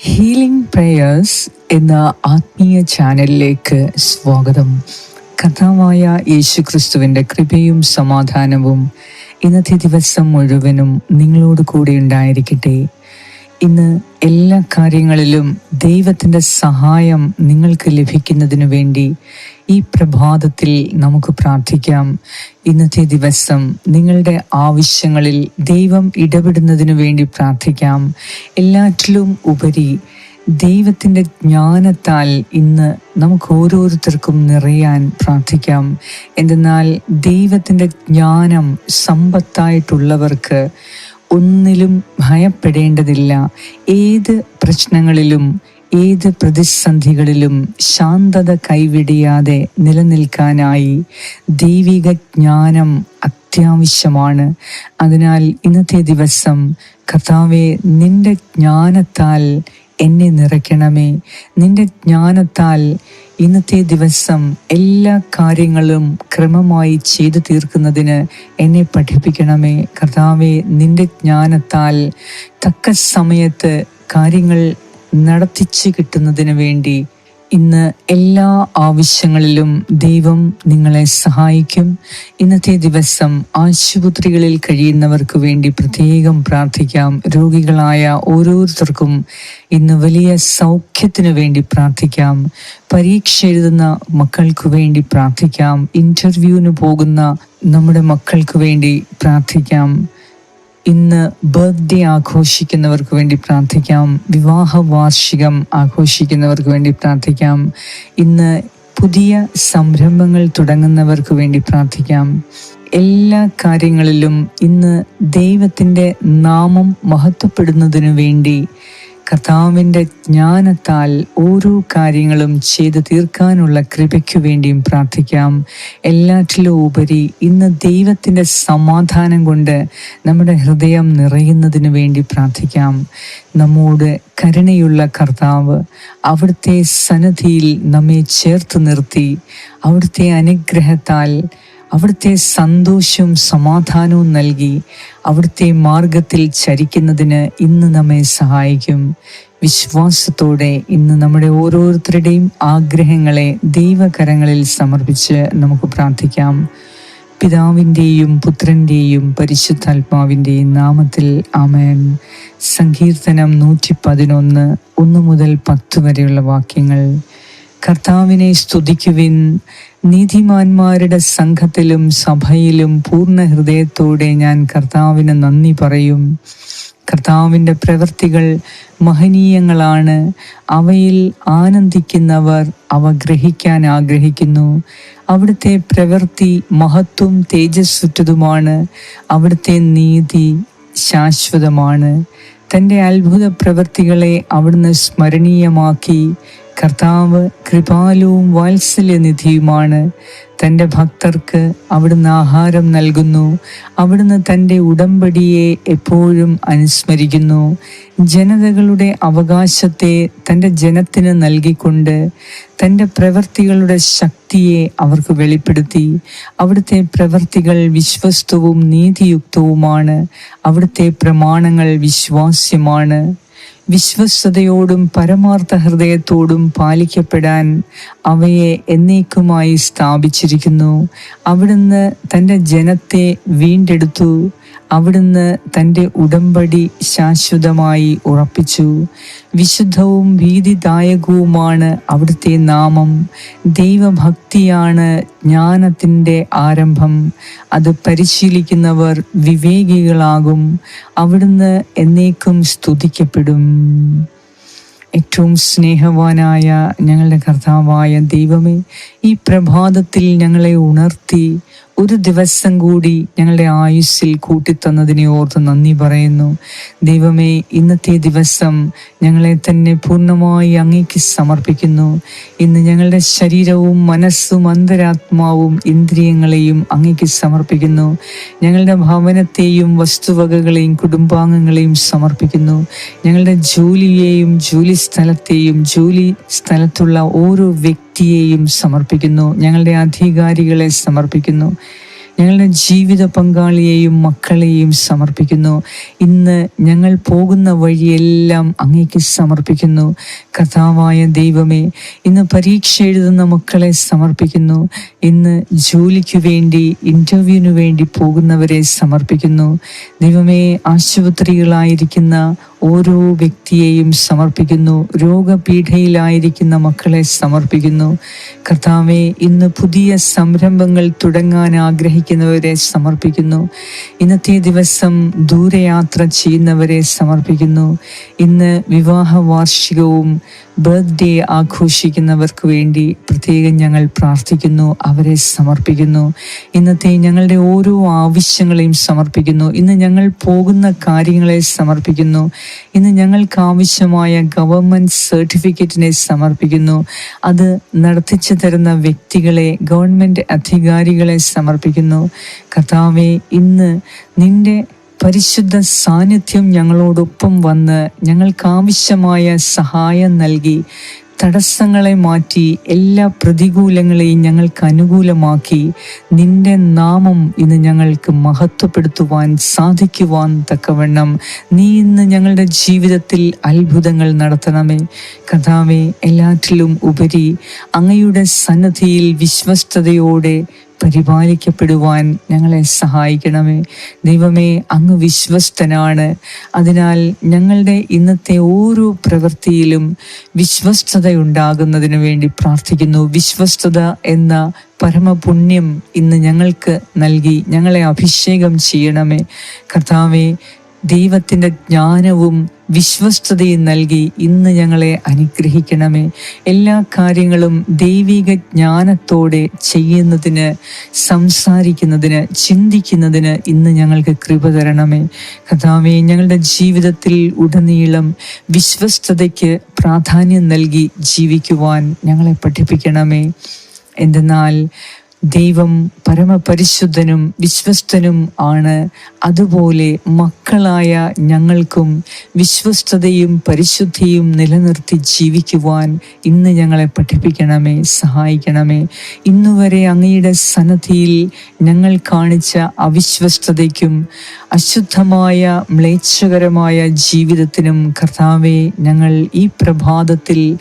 Healing prayers എന്ന ആത്മീയ ചാനലിലേക്ക് സ്വാഗതം. കഥാവായ യേശു ക്രിസ്തുവിന്റെ കൃപയും സമാധാനവും ഇന്നത്തെ ദിവസം മുഴുവനും നിങ്ങളോട് കൂടെ ഉണ്ടായിരിക്കട്ടെ. ഇന്ന് എല്ലാ കാര്യങ്ങളിലും ദൈവത്തിന്റെ സഹായം നിങ്ങൾക്ക് ലഭിക്കുന്നതിനു വേണ്ടി ഈ പ്രഭാതത്തിൽ നമുക്ക് പ്രാർത്ഥിക്കാം. ഇന്നത്തെ ദിവസം നിങ്ങളുടെ ആവശ്യങ്ങളിൽ ദൈവം ഇടപെടുന്നതിനു വേണ്ടി പ്രാർത്ഥിക്കാം. എല്ലാറ്റിലും ഉപരി ദൈവത്തിന്റെ ജ്ഞാനത്താൽ ഇന്ന് നമുക്ക് ഓരോരുത്തർക്കും നിറയാൻ പ്രാർത്ഥിക്കാം. എന്തെന്നാൽ ദൈവത്തിന്റെ ജ്ഞാനം സമ്പത്തായിട്ടുള്ളവർക്ക് ഒന്നിലും ഭയപ്പെടേണ്ടതില്ല. ഏത് പ്രശ്നങ്ങളിലും ഏത് പ്രതിസന്ധികളിലും ശാന്തത കൈവിടിയാതെ നിലനിൽക്കാനായി ദൈവിക ജ്ഞാനം അത്യാവശ്യമാണ്. അതിനാൽ ഇന്നത്തെ ദിവസം കർത്താവെ നിന്റെ ജ്ഞാനത്താൽ എന്നെ നിറയ്ക്കണമേ. നിന്റെ ജ്ഞാനത്താൽ ഇന്നത്തെ ദിവസം എല്ലാ കാര്യങ്ങളും ക്രമമായി ചെയ്തു തീർക്കുന്നതിന് എന്നെ പഠിപ്പിക്കണമേ. കർത്താവെ നിന്റെ ജ്ഞാനത്താൽ തക്ക സമയത്ത് കാര്യങ്ങൾ നടത്തിച്ച് കിട്ടുന്നതിന് വേണ്ടി ഇന്ന് എല്ലാ ആവശ്യങ്ങളിലും ദൈവം നിങ്ങളെ സഹായിക്കും. ഇന്നത്തെ ദിവസം ആശുപത്രികളിൽ കഴിയുന്നവർക്ക് വേണ്ടി പ്രത്യേകം പ്രാർത്ഥിക്കാം. രോഗികളായ ഓരോരുത്തർക്കും ഇന്ന് വലിയ സൗഖ്യത്തിനു വേണ്ടി പ്രാർത്ഥിക്കാം. പരീക്ഷ എഴുതുന്ന മക്കൾക്ക് വേണ്ടി പ്രാർത്ഥിക്കാം. ഇന്റർവ്യൂവിന് പോകുന്ന നമ്മുടെ മക്കൾക്ക് വേണ്ടി പ്രാർത്ഥിക്കാം. ഇന്ന് ബർത്ത്ഡേ ആഘോഷിക്കുന്നവർക്ക് വേണ്ടി പ്രാർത്ഥിക്കാം. വിവാഹ വാർഷികം ആഘോഷിക്കുന്നവർക്ക് വേണ്ടി പ്രാർത്ഥിക്കാം. ഇന്ന് പുതിയ സംരംഭങ്ങൾ തുടങ്ങുന്നവർക്ക് വേണ്ടി പ്രാർത്ഥിക്കാം. എല്ലാ കാര്യങ്ങളിലും ഇന്ന് ദൈവത്തിന്റെ നാമം മഹത്വപ്പെടുന്നതിനു വേണ്ടി കർത്താവിന്റെ ജ്ഞാനത്താൽ ഓരോ കാര്യങ്ങളും ചെയ്തു തീർക്കാനുള്ള കൃപയ്ക്കു വേണ്ടിയും പ്രാർത്ഥിക്കാം. എല്ലാറ്റിലും ഉപരി ഇന്ന് ദൈവത്തിന്റെ സമാധാനം കൊണ്ട് നമ്മുടെ ഹൃദയം നിറയുന്നതിന് വേണ്ടി പ്രാർത്ഥിക്കാം. നമ്മോട് കരുണയുള്ള കർത്താവ് അവിടുത്തെ സന്നദ്ധിയിൽ നമ്മെ ചേർത്ത് നിർത്തി അവിടുത്തെ അനുഗ്രഹത്താൽ അവിടുത്തെ സന്തോഷവും സമാധാനവും നൽകി അവിടുത്തെ മാർഗത്തിൽ ചരിക്കുന്നതിന് ഇന്ന് നമ്മെ സഹായിക്കും. വിശ്വാസത്തോടെ ഇന്ന് നമ്മുടെ ഓരോരുത്തരുടെയും ആഗ്രഹങ്ങളെ ദൈവകരങ്ങളിൽ സമർപ്പിച്ച് നമുക്ക് പ്രാർത്ഥിക്കാം. പിതാവിന്റെയും പുത്രന്റെയും പരിശുദ്ധാത്മാവിന്റെയും നാമത്തിൽ ആമേൻ. സങ്കീർത്തനം നൂറ്റി പതിനൊന്ന് ഒന്ന് മുതൽ പത്ത് വരെയുള്ള വാക്യങ്ങൾ. കർത്താവിനെ സ്തുതിക്കുവിൻ. നീതിമാന്മാരുടെ സംഘത്തിലും സഭയിലും പൂർണ ഹൃദയത്തോടെ ഞാൻ കർത്താവിന് നന്ദി പറയും. കർത്താവിന്റെ പ്രവൃത്തികൾ മഹനീയങ്ങളാണ്. അവയിൽ ആനന്ദിക്കുന്നവർ അവ ഗ്രഹിക്കാൻ ആഗ്രഹിക്കുന്നു. അവിടുത്തെ പ്രവൃത്തി മഹത്വം തേജസ്സുറ്റതുമാണ്. അവിടുത്തെ നീതി ശാശ്വതമാണ്. തന്റെ അത്ഭുത പ്രവൃത്തികളെ അവിടുന്ന് സ്മരണീയമാക്കി. കർത്താവ് കൃപാലുവും വാത്സല്യനിധിയുമാണ്. തന്റെ ഭക്തർക്ക് അവിടുന്ന് ആഹാരം നൽകുന്നു. അവിടുന്ന് തന്റെ ഉടമ്പടിയെ എപ്പോഴും അനുസ്മരിക്കുന്നു. ജനതകളുടെ അവകാശത്തെ തന്റെ ജനത്തിന് നൽകിക്കൊണ്ട് തന്റെ പ്രവൃത്തികളുടെ ശക്തിയെ അവർക്ക് വെളിപ്പെടുത്തി. അവിടുത്തെ പ്രവൃത്തികൾ വിശ്വസ്തവും നീതിയുക്തവുമാണ്. അവിടുത്തെ പ്രമാണങ്ങൾ വിശ്വാസ്യമാണ്. വിശ്വസ്തയോടും പരമാർത്ഥ ഹൃദയത്തോടും പാലിക്കപ്പെടാൻ അവയെ എന്നേക്കുമായി സ്ഥാപിച്ചിരിക്കുന്നു. അവിടുന്ന് തന്റെ ജനത്തെ വീണ്ടെടുത്തു. അവിടുന്ന് തന്റെ ഉടമ്പടി ശാശ്വതമായി ഉറപ്പിച്ചു. വിശുദ്ധവും ഭീതിദായകവുമാണ് അവിടുത്തെ നാമം. ദൈവഭക്തിയാണ് ജ്ഞാനത്തിന്റെ ആരംഭം. അത് പരിശീലിക്കുന്നവർ വിവേകികളാകും. അവിടുന്ന് എന്നേക്കും സ്തുതിക്കപ്പെടും. ഏറ്റവും സ്നേഹവാനായ ഞങ്ങളുടെ കർത്താവായ ദൈവമേ ഈ പ്രഭാതത്തിൽ ഞങ്ങളെ ഉണർത്തി ഒരു ദിവസം കൂടി ഞങ്ങളുടെ ആയുസ്സിൽ കൂട്ടിത്തന്നതിനെ ഓർത്ത് നന്ദി പറയുന്നു. ദൈവമേ ഇന്നത്തെ ദിവസം ഞങ്ങളെ തന്നെ പൂർണമായി അങ്ങേക്ക് സമർപ്പിക്കുന്നു. ഇന്ന് ഞങ്ങളുടെ ശരീരവും മനസ്സും അന്തരാത്മാവും ഇന്ദ്രിയങ്ങളെയും അങ്ങേക്ക് സമർപ്പിക്കുന്നു. ഞങ്ങളുടെ ഭവനത്തെയും വസ്തുവകകളെയും കുടുംബാംഗങ്ങളെയും സമർപ്പിക്കുന്നു. ഞങ്ങളുടെ ജോലിയെയും ജോലി സ്ഥലത്തെയും ജോലി സ്ഥലത്തുള്ള ഓരോ വ്യക്തിയെയും സമർപ്പിക്കുന്നു. ഞങ്ങളുടെ അധികാരികളെ സമർപ്പിക്കുന്നു. ഞങ്ങളുടെ ജീവിത പങ്കാളിയെയും മക്കളെയും സമർപ്പിക്കുന്നു. ഇന്ന് ഞങ്ങൾ പോകുന്ന വഴിയെല്ലാം അങ്ങേക്ക് സമർപ്പിക്കുന്നു. കഥാവായ ദൈവമേ ഇന്ന് പരീക്ഷ എഴുതുന്ന മക്കളെ സമർപ്പിക്കുന്നു. ഇന്ന് ജോലിക്ക് വേണ്ടി ഇന്റർവ്യൂവിന് വേണ്ടി പോകുന്നവരെ സമർപ്പിക്കുന്നു. ദൈവമേ ആശുപത്രികളായിരിക്കുന്ന ഓരോ വ്യക്തിയെയും സമർപ്പിക്കുന്നു. രോഗപീഠയിലായിരിക്കുന്ന മക്കളെ സമർപ്പിക്കുന്നു. കർത്താവെ ഇന്ന് പുതിയ സംരംഭങ്ങൾ തുടങ്ങാൻ ആഗ്രഹിക്കുന്നവരെ സമർപ്പിക്കുന്നു. ഇന്നത്തെ ദിവസം ദൂരയാത്ര ചെയ്യുന്നവരെ സമർപ്പിക്കുന്നു. ഇന്ന് വിവാഹ വാർഷികവും ബർത്ത്ഡേ ആഘോഷിക്കുന്നവർക്ക് വേണ്ടി പ്രത്യേകം ഞങ്ങൾ പ്രാർത്ഥിക്കുന്നു അവരെ സമർപ്പിക്കുന്നു. ഇന്നത്തെ ഞങ്ങളുടെ ഓരോ ആവശ്യങ്ങളെയും സമർപ്പിക്കുന്നു. ഇന്ന് ഞങ്ങൾ പോകുന്ന കാര്യങ്ങളെ സമർപ്പിക്കുന്നു. ഇന്ന് ഞങ്ങൾക്ക് ആവശ്യമായ ഗവൺമെന്റ് സർട്ടിഫിക്കറ്റിനെ സമർപ്പിക്കുന്നു. അത് നടത്തിച്ചു തരുന്ന വ്യക്തികളെ ഗവൺമെന്റ് അധികാരികളെ സമർപ്പിക്കുന്നു. കർത്താവെ ഇന്ന് നിന്റെ പരിശുദ്ധ സാന്നിധ്യം ഞങ്ങളോടൊപ്പം വന്ന് ഞങ്ങൾക്ക് ആവശ്യമായ സഹായം നൽകി തടസ്സങ്ങളെ മാറ്റി എല്ലാ പ്രതികൂലങ്ങളെയും ഞങ്ങൾക്ക് അനുകൂലമാക്കി നിന്റെ നാമം ഇന്ന് ഞങ്ങൾക്ക് മഹത്വപ്പെടുത്തുവാൻ സാധിക്കുവാൻ തക്കവണ്ണം. നീ ഇന്ന് ഞങ്ങളുടെ ജീവിതത്തിൽ അത്ഭുതങ്ങൾ നടത്തണമേ. കഥാവെ എല്ലാറ്റിലും ഉപരി അങ്ങയുടെ സന്നദ്ധിയിൽ വിശ്വസ്തയോടെ പരിപാലിക്കപ്പെടുവാൻ ഞങ്ങളെ സഹായിക്കണമേ. ദൈവമേ അങ്ങ് വിശ്വസ്തനാണ്. അതിനാൽ ഞങ്ങളുടെ ഇന്നത്തെ ഓരോ പ്രവൃത്തിയിലും വിശ്വസ്തത ഉണ്ടാകുന്നതിന് വേണ്ടി പ്രാർത്ഥിക്കുന്നു. വിശ്വസ്തത എന്ന പരമപുണ്യം ഇന്ന് ഞങ്ങൾക്ക് നൽകി ഞങ്ങളെ അഭിഷേകം ചെയ്യണമേ. കർത്താവെ ദൈവത്തിന്റെ ജ്ഞാനവും വിശ്വസ്തതയും നൽകി ഇന്ന് ഞങ്ങളെ അനുഗ്രഹിക്കണമേ. എല്ലാ കാര്യങ്ങളും ദൈവിക ജ്ഞാനത്തോടെ ചെയ്യുന്നതിന് സംസാരിക്കുന്നതിന് ചിന്തിക്കുന്നതിന് ഇന്ന് ഞങ്ങൾക്ക് കൃപ തരണമേ. കഥാവെ ഞങ്ങളുടെ ജീവിതത്തിൽ ഉടനീളം വിശ്വസ്തതയ്ക്ക് പ്രാധാന്യം നൽകി ജീവിക്കുവാൻ ഞങ്ങളെ പഠിപ്പിക്കണമേ. എന്തെന്നാൽ ദൈവം പരമപരിശുദ്ധനും വിശ്വസ്തനും ആണ്. അതുപോലെ മക്കളായ ഞങ്ങൾക്കും വിശ്വസ്തതയും പരിശുദ്ധിയും നിലനിർത്തി ജീവിക്കുവാൻ ഇന്ന് ഞങ്ങളെ പഠിപ്പിക്കണമേ സഹായിക്കണമേ. ഇന്നുവരെ അങ്ങയുടെ സന്നദ്ധിയിൽ ഞങ്ങൾ കാണിച്ച അവിശ്വസ്തതയ്ക്കും അശുദ്ധമായ മ്ലേച്ഛകരമായ ജീവിതത്തിനും കർത്താവെ ഞങ്ങൾ ഈ പ്രഭാതത്തിൽ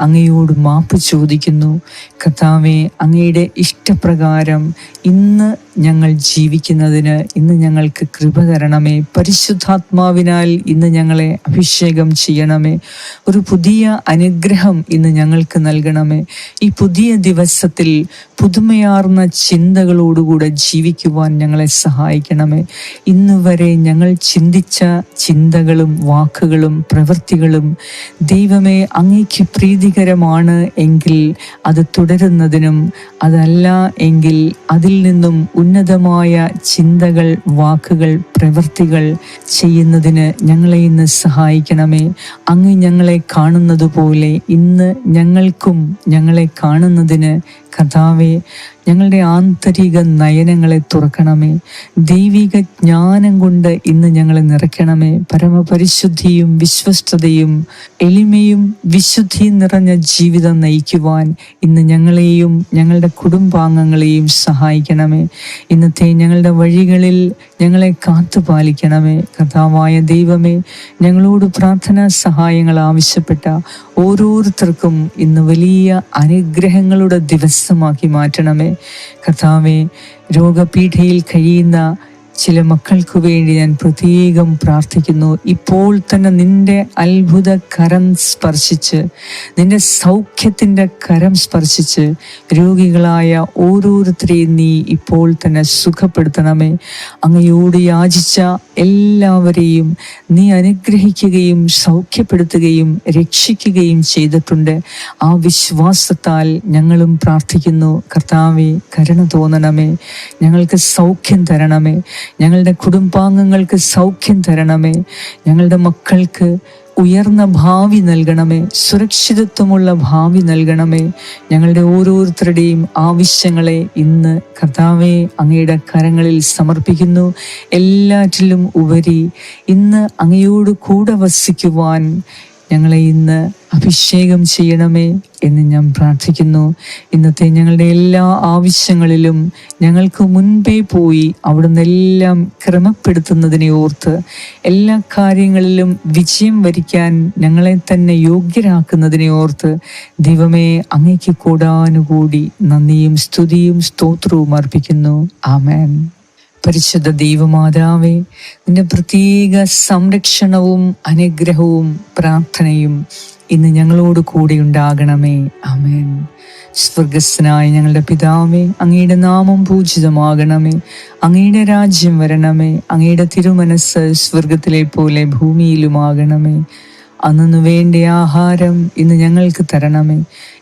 അങ്ങയോട് മാപ്പ് ചോദിക്കുന്നു. കർത്താവെ അങ്ങയുടെ ഇഷ്ടപ്രകാരം ഇന്ന് ഞങ്ങൾ ജീവിക്കുന്നതിന് ഇന്ന് ഞങ്ങൾക്ക് കൃപ തരണമേ. പരിശുദ്ധാത്മാവിനാൽ ഇന്ന് ഞങ്ങളെ അഭിഷേകം ചെയ്യണമേ. ഒരു പുതിയ അനുഗ്രഹം ഇന്ന് ഞങ്ങൾക്ക് നൽകണമേ. ഈ പുതിയ ദിവസത്തിൽ പുതുമയാർന്ന ചിന്തകളോടുകൂടെ ജീവിക്കുവാൻ ഞങ്ങളെ സഹായിക്കണമേ. ഇന്ന് വരെ ഞങ്ങൾ ചിന്തിച്ച ചിന്തകളും വാക്കുകളും പ്രവൃത്തികളും ദൈവമേ അങ്ങേക്ക് പ്രീതികരമാണ് എങ്കിൽ അത് തുടരുന്നതിനും അതല്ല എങ്കിൽ അതിൽ നിന്നും ഉന്നതമായ ചിന്തകൾ വാക്കുകൾ പ്രവൃത്തികൾ ചെയ്യുന്നതിന് ഞങ്ങളെ ഇന്ന് സഹായിക്കണമേ. അങ്ങ് ഞങ്ങളെ കാണുന്നത് പോലെ ഇന്ന് ഞങ്ങൾക്കും ഞങ്ങളെ കാണുന്നതിന് കഥാവെ ഞങ്ങളുടെ ആന്തരിക നയനങ്ങളെ തുറക്കണമേ. ദൈവിക ജ്ഞാനം കൊണ്ട് ഇന്ന് ഞങ്ങളെ നിറയ്ക്കണമേ. പരമപരിശുദ്ധിയും വിശ്വസ്തതയും എളിമയും വിശുദ്ധിയും നിറഞ്ഞ ജീവിതം നയിക്കുവാൻ ഇന്ന് ഞങ്ങളെയും ഞങ്ങളുടെ കുടുംബാംഗങ്ങളെയും സഹായിക്കണമേ. ഇന്നത്തെ ഞങ്ങളുടെ വഴികളിൽ ഞങ്ങളെ കാത്തു പാലിക്കണമേ. കഥാവായ ദൈവമേ ഞങ്ങളോട് പ്രാർത്ഥനാ സഹായങ്ങൾ ആവശ്യപ്പെട്ട ഓരോരുത്തർക്കും ഇന്ന് വലിയ അനുഗ്രഹങ്ങളുടെ ദിവസമാക്കി മാറ്റണമേ. കർത്താവെ രോഗപീഠയിൽ കഴിയുന്ന ചില മക്കൾക്ക് വേണ്ടി ഞാൻ പ്രത്യേകം പ്രാർത്ഥിക്കുന്നു. ഇപ്പോൾ തന്നെ നിന്റെ അത്ഭുത കരം സ്പർശിച്ച് നിന്റെ സൗഖ്യത്തിന്റെ കരം സ്പർശിച്ച് രോഗികളായ ഓരോരുത്തരെയും നീ ഇപ്പോൾ തന്നെ സുഖപ്പെടുത്തണമേ. അങ്ങയോട് യാചിച്ച എല്ലാവരെയും നീ അനുഗ്രഹിക്കുകയും സൗഖ്യപ്പെടുത്തുകയും രക്ഷിക്കുകയും ചെയ്തിട്ടുണ്ട്. ആ വിശ്വാസത്താൽ ഞങ്ങളും പ്രാർത്ഥിക്കുന്നു. കർത്താവെ കരുണ തോന്നണമേ. ഞങ്ങൾക്ക് സൗഖ്യം തരണമേ. ഞങ്ങളുടെ കുടുംബാംഗങ്ങൾക്ക് സൗഖ്യം തരണമേ. ഞങ്ങളുടെ മക്കൾക്ക് ഉയർന്ന ഭാവി നൽകണമേ. സുരക്ഷിതത്വമുള്ള ഭാവി നൽകണമേ. ഞങ്ങളുടെ ഓരോരുത്തരുടെയും ആവശ്യങ്ങളെ ഇന്ന് കർത്താവെ അങ്ങയുടെ കരങ്ങളിൽ സമർപ്പിക്കുന്നു. എല്ലാറ്റിലും ഉപരി ഇന്ന് അങ്ങയോട് കൂടെ വസിക്കുവാൻ ഞങ്ങളെ ഇന്ന് അഭിഷേകം ചെയ്യണമേ എന്ന് ഞാൻ പ്രാർത്ഥിക്കുന്നു. ഇന്നത്തെ ഞങ്ങളുടെ എല്ലാ ആവശ്യങ്ങളിലും ഞങ്ങൾക്ക് മുൻപേ പോയി അവിടുന്ന് എല്ലാം ക്രമപ്പെടുത്തുന്നതിനെ ഓർത്ത് എല്ലാ കാര്യങ്ങളിലും വിജയം വരിക്കാൻ ഞങ്ങളെ തന്നെ യോഗ്യരാക്കുന്നതിനെ ഓർത്ത് ദൈവമേ അങ്ങയ്ക്ക് കൂടാനുകൂടി നന്ദിയും സ്തുതിയും സ്തോത്രവും അർപ്പിക്കുന്നു. ആമേൻ. പരിശുദ്ധ ദൈവമാതാവേ നിന്റെ പ്രത്യേക സംരക്ഷണവും അനുഗ്രഹവും പ്രാർത്ഥനയും ഇന്ന് ഞങ്ങളോട് കൂടെ ഉണ്ടാകണമേ. അമേൻ സ്വർഗസ്നായ ഞങ്ങളുടെ പിതാവേ അങ്ങയുടെ നാമം പൂജിതമാകണമേ. അങ്ങയുടെ രാജ്യം വരണമേ. അങ്ങയുടെ തിരുമനസ് സ്വർഗത്തിലെ പോലെ ഭൂമിയിലുമാകണമേ. അന്നു വേണ്ട ആഹാരം ഇന്ന് ഞങ്ങൾക്ക് തരണമേ.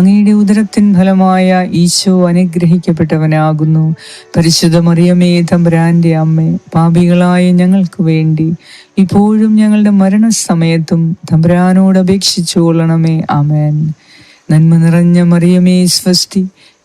അങ്ങയുടെ ഉദരത്തിൻ ഫലമായ ഈശോ അനുഗ്രഹിക്കപ്പെട്ടവനാകുന്നു. പരിശുദ്ധ മറിയമേ തമ്പുരാന്റെ അമ്മ പാപികളായ ഞങ്ങൾക്ക് വേണ്ടി ഇപ്പോഴും ഞങ്ങളുടെ മരണസമയത്തും തമ്പുരാനോട് അപേക്ഷിച്ചു കൊള്ളണമേ അമേൻ നന്മ നിറഞ്ഞ മറിയമേ സ്വസ്തി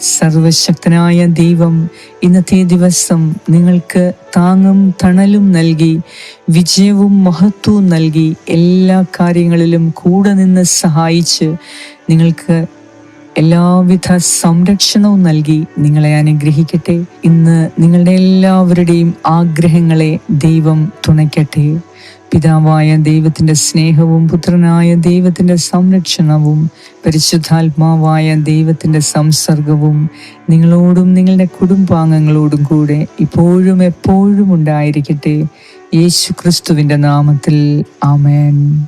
സർവശക്തനായ ദൈവം ഇന്നത്തെ ദിവസം നിങ്ങൾക്ക് താങ്ങും തണലും നൽകി വിജയവും മഹത്വവും നൽകി എല്ലാ കാര്യങ്ങളിലും കൂടെ നിന്ന് സഹായിച്ച് നിങ്ങൾക്ക് എല്ലാവിധ സംരക്ഷണവും നൽകി നിങ്ങളെ അനുഗ്രഹിക്കട്ടെ. ഇന്ന് നിങ്ങളുടെ എല്ലാവരുടെയും ആഗ്രഹങ്ങളെ ദൈവം തുണയ്ക്കട്ടെ. പിതാവായ ദൈവത്തിന്റെ സ്നേഹവും പുത്രനായ ദൈവത്തിന്റെ സംരക്ഷണവും പരിശുദ്ധാത്മാവായ ദൈവത്തിന്റെ സംസർഗവും നിങ്ങളോടും നിങ്ങളുടെ കുടുംബാംഗങ്ങളോടും കൂടെ ഇപ്പോഴും എപ്പോഴും ഉണ്ടായിരിക്കട്ടെ. യേശു ക്രിസ്തുവിന്റെ നാമത്തിൽ ആമേൻ.